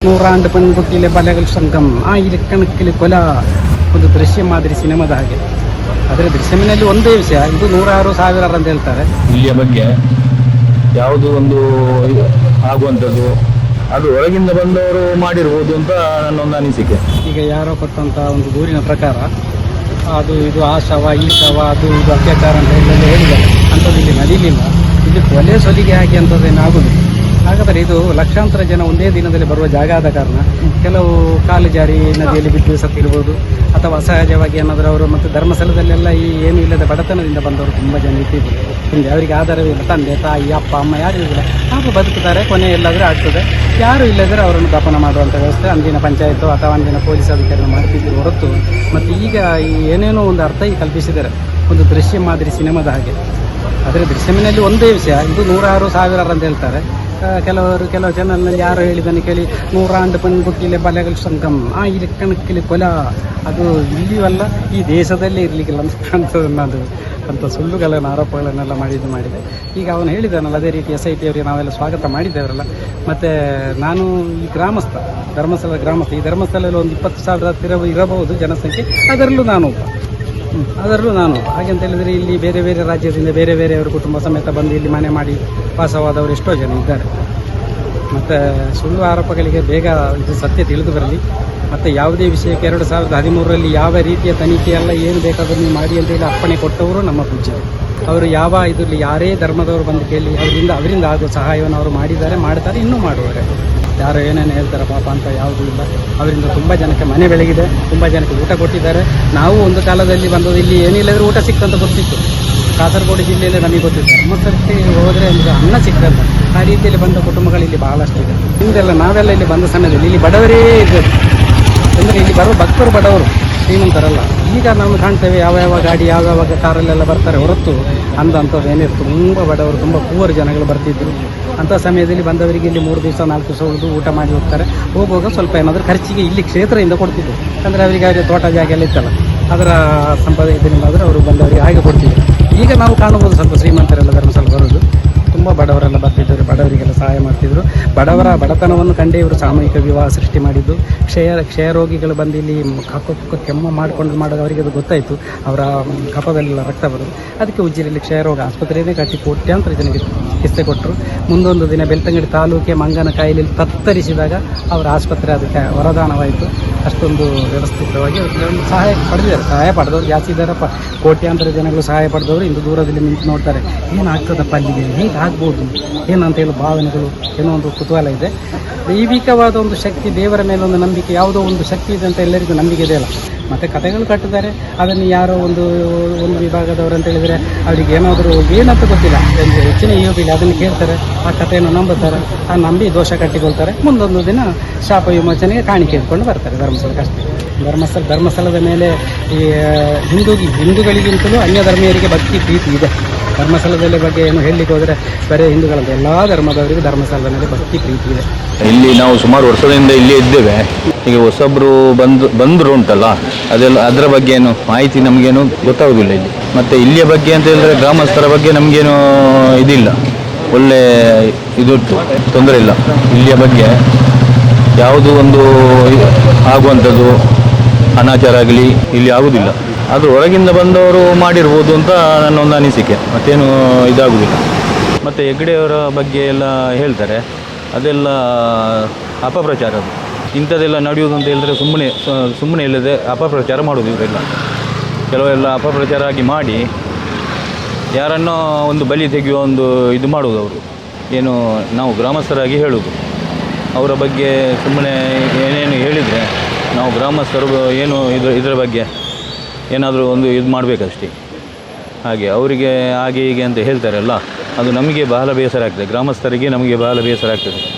നൂറാണ്ട് പെൺകുട്ടിയിലെ ബലകൾ സംഘം ആയിരക്കണക്കിന് കൊല ಒಂದು ದೃಶ್ಯ ಮಾದರಿ ಸಿನಿಮಾದ ಹಾಗೆ ಆದರೆ ದೃಶ್ಯಮಿನಲ್ಲಿ ಒಂದೇ ವಿಷಯ ಇದು ನೂರಾರು ಸಾವಿರಾರು ಅಂತ ಹೇಳ್ತಾರೆ ಇಲ್ಲಿಯ ಬಗ್ಗೆ ಯಾವುದು ಒಂದು ಆಗುವಂಥದ್ದು ಅದು ಹೊರಗಿಂದ ಬಂದವರು ಮಾಡಿರ್ಬೋದು ಅಂತ ನನ್ನ ಒಂದು ಅನಿಸಿಕೆ ಈಗ ಯಾರೋ ಕೊಟ್ಟಂತ ಒಂದು ದೂರಿನ ಪ್ರಕಾರ ಅದು ಇದು ಆ ಶವ ಈ ಶವ ಅದು ಇದು ಅತ್ಯಾಚಾರ ಅಂತ ಎಲ್ಲ ಹೇಳಿದ್ದಾರೆ ಅಂಥದ್ದು ಇಲ್ಲಿ ನಡೀಲಿಲ್ಲ ಇಲ್ಲಿ ಕೊಲೆ ಸೊಲಿಗೆ ಹಾಕಿ ಅಂಥದ್ದೇನು ಆಗುದಿಲ್ಲ ಹಾಗಾದರೆ ಇದು ಲಕ್ಷಾಂತರ ಜನ ಒಂದೇ ದಿನದಲ್ಲಿ ಬರುವ ಜಾಗ ಆದ ಕಾರಣ ಕೆಲವು ಕಾಲು ಜಾರಿ ನದಿಯಲ್ಲಿ ಬಿದ್ದು ಸತ್ತಿರ್ಬೋದು ಅಥವಾ ಅಸಹಜವಾಗಿ ಏನಾದರೂ ಅವರು ಮತ್ತು ಧರ್ಮಸ್ಥಳದಲ್ಲೆಲ್ಲ ಈ ಏನೂ ಇಲ್ಲದ ಬಡತನದಿಂದ ಬಂದವರು ತುಂಬ ಜನ ಇಟ್ಟಿದ್ದಾರೆ. ಹಿಂದೆ ಅವರಿಗೆ ಆಧಾರವಿಲ್ಲ ತಂದೆ, ತಾಯಿ, ಅಪ್ಪ, ಅಮ್ಮ ಯಾರೂ ಇಲ್ಲ. ಹಾಗೂ ಬದುಕುತ್ತಾರೆ ಕೊನೆ ಎಲ್ಲಾದರೂ ಆಗ್ತದೆ. ಯಾರು ಇಲ್ಲದ್ರೆ ಅವರನ್ನು ದಫನ ಮಾಡುವಂಥ ವ್ಯವಸ್ಥೆ ಅಂದಿನ ಪಂಚಾಯತ್ ಅಥವಾ ಅಂದಿನ ಪೊಲೀಸ್ ಅಧಿಕಾರಿಗಳು ಮಾಡ್ತಿದ್ದರು ಹೊರತು. ಮತ್ತು ಈಗ ಈ ಏನೇನೋ ಒಂದು ಅರ್ಥ ಈ ಕಲ್ಪಿಸಿದ್ದಾರೆ. ಒಂದು ದೃಶ್ಯ ಮಾದರಿ ಸಿನಿಮಾದ ಹಾಗೆ. ಆದರೆ ದೃಶ್ಯಮಿನಲ್ಲಿ ಒಂದೇ ವಿಷಯ. ಇದು ನೂರಾರು ಸಾವಿರಾರು ಅಂತ ಹೇಳ್ತಾರೆ. ಕೆಲವರು ಕೆಲವು ಚಾನಲ್ನಲ್ಲಿ ಯಾರು ಹೇಳಿದ್ದಾನೆ ಕೇಳಿ ನೂರಾಂಡು ಪೆಣ್ಗುಟ್ಟಿಲೆ ಬಲೆಗಳ ಸಂಗಮ್. ಆಯಿರಕ್ಕಣಕ್ಕಿಲಿ ಕೊಲ. ಅದು ಇಲ್ಲಿವಲ್ಲ ಈ ದೇಶದಲ್ಲೇ ಇರಲಿಕ್ಕಿಲ್ಲ ಅಂತ ಕಾಣ್ತದೆ ಅದು ಅಂತ ಸುಳ್ಳುಗಳನ್ನು ಆರೋಪಗಳನ್ನೆಲ್ಲ ಮಾಡಿದ್ದು ಮಾಡಿದೆ. ಈಗ ಅವನು ಹೇಳಿದ್ದಾನಲ್ಲ ಅದೇ ರೀತಿ ಎಸ್ ಐ ಟಿ ಅವರಿಗೆ ನಾವೆಲ್ಲ ಸ್ವಾಗತ ಮಾಡಿದ್ದೇವರಲ್ಲ. ಮತ್ತು ನಾನು ಈ ಗ್ರಾಮಸ್ಥ ಧರ್ಮಸ್ಥಳ ಗ್ರಾಮಸ್ಥ, ಈ ಧರ್ಮಸ್ಥಳದಲ್ಲಿ ಒಂದು ಇಪ್ಪತ್ತು ಸಾವಿರ ಹತ್ತಿರ ಇರಬಹುದು ಜನಸಂಖ್ಯೆ, ಅದರಲ್ಲೂ ನಾನು ಒಬ್ಬ. ಅದರಲ್ಲೂ ನಾನು ಹಾಗೆಂತ ಹೇಳಿದರೆ ಇಲ್ಲಿ ಬೇರೆ ಬೇರೆ ರಾಜ್ಯದಿಂದ ಬೇರೆ ಬೇರೆಯವರು ಕುಟುಂಬ ಸಮೇತ ಬಂದು ಇಲ್ಲಿ ಮನೆ ಮಾಡಿ ವಾಸವಾದವರು ಎಷ್ಟೋ ಜನ ಇದ್ದಾರೆ. ಮತ್ತು ಸುಳ್ಳು ಆರೋಪಗಳಿಗೆ ಬೇಗ ಇದು ಸತ್ಯ ತಿಳಿದು ಬರಲಿ. ಮತ್ತು ಯಾವುದೇ ವಿಷಯಕ್ಕೆ ಎರಡು ಸಾವಿರದ ಹದಿಮೂರರಲ್ಲಿ ಯಾವ ರೀತಿಯ ತನಿಖೆ ಎಲ್ಲ ಏನು ಬೇಕಾದರೂ ನೀವು ಮಾಡಿ ಅಂತ ಹೇಳಿ ಅಪ್ಪಣೆ ಕೊಟ್ಟವರು ನಮ್ಮ ಪೂಜ್ಯರು. ಅವರು ಯಾವ ಇದರಲ್ಲಿ ಯಾರೇ ಧರ್ಮದವರು ಬಂದು ಕೇಳಿ, ಅವರಿಂದ ಅವರಿಂದ ಆಗುವ ಸಹಾಯವನ್ನು ಅವರು ಮಾಡಿದ್ದಾರೆ, ಮಾಡ್ತಾರೆ, ಇನ್ನೂ ಮಾಡುವರೆ ಯಾರು ಏನೇನು ಹೇಳ್ತಾರೆ ಪಾಪ ಅಂತ ಯಾವುದೂ ಇಲ್ಲ. ಅವರಿಂದ ತುಂಬ ಜನಕ್ಕೆ ಮನೆ ಬೆಳಗಿದೆ, ತುಂಬ ಜನಕ್ಕೆ ಊಟ ಕೊಟ್ಟಿದ್ದಾರೆ. ನಾವು ಒಂದು ಕಾಲದಲ್ಲಿ ಬಂದದ್ದು ಇಲ್ಲಿ ಏನಿಲ್ಲದ್ರೆ ಊಟ ಸಿಕ್ತಂತ ಗೊತ್ತಿತ್ತು. ಕಾಸರಗೋಡು ಜಿಲ್ಲೆಯಲ್ಲಿ ನಮಗೆ ಗೊತ್ತಿತ್ತು ಧರ್ಮಸ್ಥಳಕ್ಕೆ ಹೋದರೆ ನಮಗೆ ಅನ್ನ ಸಿಕ್ಕಲ್ಲ ಆ ರೀತಿಯಲ್ಲಿ ಬಂದ ಕುಟುಂಬಗಳು ಇಲ್ಲಿ ಬಹಳಷ್ಟು ಇದೆ. ಹಿಂದೆಲ್ಲ ನಾವೆಲ್ಲ ಇಲ್ಲಿ ಬಂದ ಸಮಯದಲ್ಲಿ ಇಲ್ಲಿ ಬಡವರೇ ಇದ್ದರು ಅಂದರೆ ಇಲ್ಲಿ ಬರೋ ಭಕ್ತರು ಬಡವರು, ಶ್ರೀಮಂತರಲ್ಲ. ಈಗ ನಾವು ಕಾಣ್ತೇವೆ ಯಾವ ಯಾವ ಗಾಡಿ ಯಾವ ಯಾವ ಕಾರಲ್ಲೆಲ್ಲ ಬರ್ತಾರೆ ಹೊರತು. ಅಂದಂಥದ್ದು ಏನಿತ್ತು ತುಂಬ ಬಡವರು, ತುಂಬ ಪೂವರ್ ಜನಗಳು ಬರ್ತಿದ್ರು. ಅಂಥ ಸಮಯದಲ್ಲಿ ಬಂದವರಿಗೆ ಇಲ್ಲಿ ಮೂರು ದಿವಸ, ನಾಲ್ಕು ದಿವಸ ಉಳಿದು ಊಟ ಮಾಡಿ ಹೋಗ್ತಾರೆ. ಹೋಗುವಾಗ ಸ್ವಲ್ಪ ಏನಾದರೂ ಖರ್ಚಿಗೆ ಇಲ್ಲಿ ಕ್ಷೇತ್ರದಿಂದ ಕೊಡ್ತಿದ್ರು. ಅಂದರೆ ಅವರಿಗೆ ಹಾಗೆ ತೋಟ ಜಾಗ ಎಲ್ಲ ಇತ್ತಲ್ಲ, ಅದರ ಸಂಪಾದ ಇದರಿಂದ ಆದರೆ ಅವರು ಬಂದವರಿಗೆ ಹಾಗೆ ಕೊಡ್ತಿದ್ರು. ಈಗ ನಾವು ಕಾಣಬಹುದು ಸ್ವಲ್ಪ ಶ್ರೀಮಂತರೆಲ್ಲ ಧರ್ಮಸ್ಥಳ ಬರೋದು. ತುಂಬ ಬಡವರೆಲ್ಲ ಬರ್ತಿದ್ದರು, ಬಡವರಿಗೆಲ್ಲ ಸಹಾಯ ಮಾಡ್ತಿದ್ರು. ಬಡವರ ಬಡತನವನ್ನು ಕಂಡೇ ಇವರು ಸಾಮೂಹಿಕ ವಿವಾಹ ಸೃಷ್ಟಿ ಮಾಡಿದ್ದು. ಕ್ಷಯ ಕ್ಷಯ ರೋಗಿಗಳು ಬಂದು ಇಲ್ಲಿ ಕಪ್ಪ ಕೆಮ್ಮ ಮಾಡಿಕೊಂಡು ಮಾಡೋದು ಅವರಿಗೆ ಅದು ಗೊತ್ತಾಯಿತು. ಅವರ ಕಫದಲ್ಲೆಲ್ಲ ರಕ್ತ ಬರೋದು. ಅದಕ್ಕೆ ಉಜ್ಜಿರಲ್ಲಿ ಕ್ಷಯರೋಗ ಆಸ್ಪತ್ರೆಯೇ ಕಟ್ಟಿ ಕೋಟ್ಯಾಂತರ ಜನರಿಗೆ ಚಿಕಿತ್ಸೆ ಕೊಟ್ಟರು ಮುಂದೊಂದು ದಿನ ಬೆಳ್ತಂಗಡಿ ತಾಲೂಕೆ ಮಂಗನ ಕಾಯಿಲೆಯಲ್ಲಿ ತತ್ತರಿಸಿದಾಗ ಅವರ ಆಸ್ಪತ್ರೆ ಅದಕ್ಕೆ ವರದಾನವಾಯಿತು. ಅಷ್ಟೊಂದು ವ್ಯವಸ್ಥಿತವಾಗಿ ಸಹಾಯ ಪಡೆದಿದ್ದಾರೆ. ಸಹಾಯ ಪಡೆದವರು ಜಾಸ್ತಿ ಇದ್ದಾರೆ ಕೋಟ್ಯಾಂತರ ಜನಗಳು ಸಹಾಯ ಪಡೆದವರು ಇಂದು ದೂರದಲ್ಲಿ ನಿಂತು ನೋಡ್ತಾರೆ. ಏನಾಗ್ತದಪ್ಪ ಅಲ್ಲಿಗೆ? ಹೇಗೆ ಆಗ್ಬೋದು ಏನಂತ ಹೇಳಿ ಭಾವನೆಗಳು ಏನೋ ಒಂದು ಕುತೂಹಲ ಇದೆ. ದೈವಿಕವಾದ ಒಂದು ಶಕ್ತಿ ದೇವರ ಮೇಲೆ ಒಂದು ನಂಬಿಕೆ, ಯಾವುದೋ ಒಂದು ಶಕ್ತಿ ಇದೆ ಅಂತ ಎಲ್ಲರಿಗೂ ನಂಬಿಕೆ ಇದೆ ಅಲ್ಲ? ಮತ್ತು ಕಥೆಗಳು ಕಟ್ಟಿದ್ದಾರೆ. ಅದನ್ನು ಯಾರೋ ಒಂದು ಒಂದು ವಿಭಾಗದವರು ಅಂತ ಹೇಳಿದರೆ ಅವರಿಗೆ ಏನಾದರೂ ಏನಂತ ಗೊತ್ತಿಲ್ಲ. ಒಂದು ಹೆಚ್ಚಿನ ಯೋಗಿಲ್ಲ ಅದನ್ನು ಕೇಳ್ತಾರೆ, ಆ ಕಥೆಯನ್ನು ನಂಬುತ್ತಾರೆ, ಆ ನಂಬಿ ದೋಷ ಕಟ್ಟಿಕೊಳ್ತಾರೆ. ಮುಂದೊಂದು ದಿನ ಶಾಪ ವಿಮೋಚನೆಗೆ ಕಾಣಿಕೆ ಇಟ್ಕೊಂಡು ಬರ್ತಾರೆ ಧರ್ಮಸ್ಥಳಕ್ಕೆ ಅಷ್ಟೇ. ಧರ್ಮಸ್ಥಳ, ಧರ್ಮಸ್ಥಳದ ಮೇಲೆ ಈ ಹಿಂದೂಗಿ, ಹಿಂದೂಗಳಿಗಿಂತಲೂ ಅನ್ಯ ಧರ್ಮೀಯರಿಗೆ ಭಕ್ತಿ ಪ್ರೀತಿ ಇದೆ. ಧರ್ಮಸ್ಥಳದಲ್ಲಿ ಬಗ್ಗೆ ಏನು ಹೇಳಲಿಕ್ಕೆ ಹೋದರೆ ಬೇರೆ ಹಿಂದೂಗಳಂತ ಎಲ್ಲ ಧರ್ಮದವರಿಗೂ ಧರ್ಮಸ್ಥಳದ ಮೇಲೆ ಭಕ್ತಿ ಪ್ರೀತಿ ಇದೆ. ಇಲ್ಲಿ ನಾವು ಸುಮಾರು ವರ್ಷದಿಂದ ಇಲ್ಲಿ ಇದ್ದೇವೆ. ಈಗ ಹೊಸಬ್ರು ಬಂದು, ಬಂದರು ಉಂಟಲ್ಲ, ಅದೆಲ್ಲ, ಅದರ ಬಗ್ಗೆ ಏನು ಮಾಹಿತಿ ನಮಗೇನು ಗೊತ್ತಾಗೋದಿಲ್ಲ ಇಲ್ಲಿ. ಮತ್ತು ಇಲ್ಲಿಯ ಬಗ್ಗೆ ಅಂತ ಹೇಳಿದ್ರೆ ಗ್ರಾಮಸ್ಥರ ಬಗ್ಗೆ ನಮಗೇನು ಇದಿಲ್ಲ. ಒಳ್ಳೆ ಇದು ತೊಂದರೆ ಇಲ್ಲ. ಇಲ್ಲಿಯ ಬಗ್ಗೆ ಯಾವುದು ಒಂದು ಆಗುವಂಥದ್ದು ಅನಾಚಾರ ಆಗಲಿ, ಇಲ್ಲಿ ಆಗುವುದಿಲ್ಲ ಅದು ಹೊರಗಿಂದ ಬಂದವರು ಮಾಡಿರ್ಬೋದು ಅಂತ ನನ್ನ ಒಂದು ಅನಿಸಿಕೆ. ಮತ್ತೇನು ಇದಾಗುವುದಿಲ್ಲ ಮತ್ತು ಹೆಗ್ಡೆಯವರ ಬಗ್ಗೆ ಎಲ್ಲ ಹೇಳ್ತಾರೆ. ಅದೆಲ್ಲ ಅಪಪ್ರಚಾರ ಅದು. ಇಂಥದ್ದೆಲ್ಲ ನಡೆಯುವುದು ಅಂತ ಹೇಳಿದ್ರೆ ಸುಮ್ಮನೆ ಸುಮ್ಮನೆ ಇಲ್ಲದೆ ಅಪಪ್ರಚಾರ ಮಾಡೋದು ಇವರೆಲ್ಲ. ಕೆಲವೆಲ್ಲ ಅಪಪ್ರಚಾರ ಆಗಿ ಮಾಡಿ ಯಾರನ್ನೋ ಒಂದು ಬಲಿ ತೆಗೆಯುವ ಒಂದು ಇದು ಮಾಡುವುದು ಅವರು. ಏನು ನಾವು ಗ್ರಾಮಸ್ಥರಾಗಿ ಹೇಳುವುದು. ಅವರ ಬಗ್ಗೆ ಸುಮ್ಮನೆ ಏನೇನು ಹೇಳಿದರೆ ನಾವು ಗ್ರಾಮಸ್ಥರು ಏನು ಇದು ಇದರ ಬಗ್ಗೆ ಏನಾದರೂ ಒಂದು ಇದು ಮಾಡಬೇಕಷ್ಟೇ. ಹಾಗೆ ಅವರಿಗೆ ಹಾಗೆ ಹೀಗೆ ಅಂತ ಹೇಳ್ತಾರಲ್ಲ, ಅದು ನಮಗೆ ಬಹಳ ಬೇಸರ ಆಗ್ತದೆ. ಗ್ರಾಮಸ್ಥರಿಗೆ ನಮಗೆ ಬಹಳ ಬೇಸರ ಆಗ್ತದೆ.